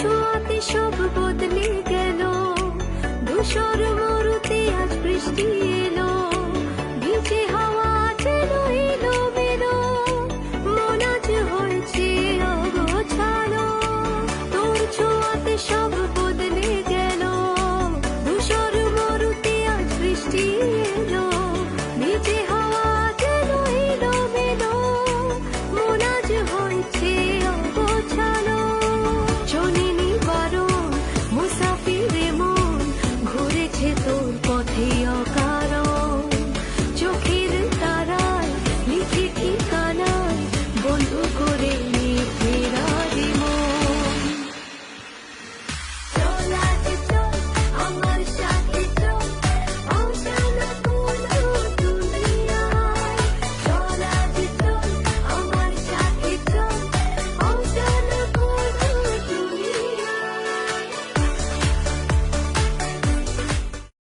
ছোঁয়াতে সব বদলে গেল। ধূসর মরুতে আজ বৃষ্টি এলো। ভিজে হাওয়া যেন এলো বেলো মন আজ হয়েছে অগোছালো। তোর ছোঁয়াতে সব বদলে গেল। ধূসর মরুতে আজ বৃষ্টি এলো। ভিজে হাওয়া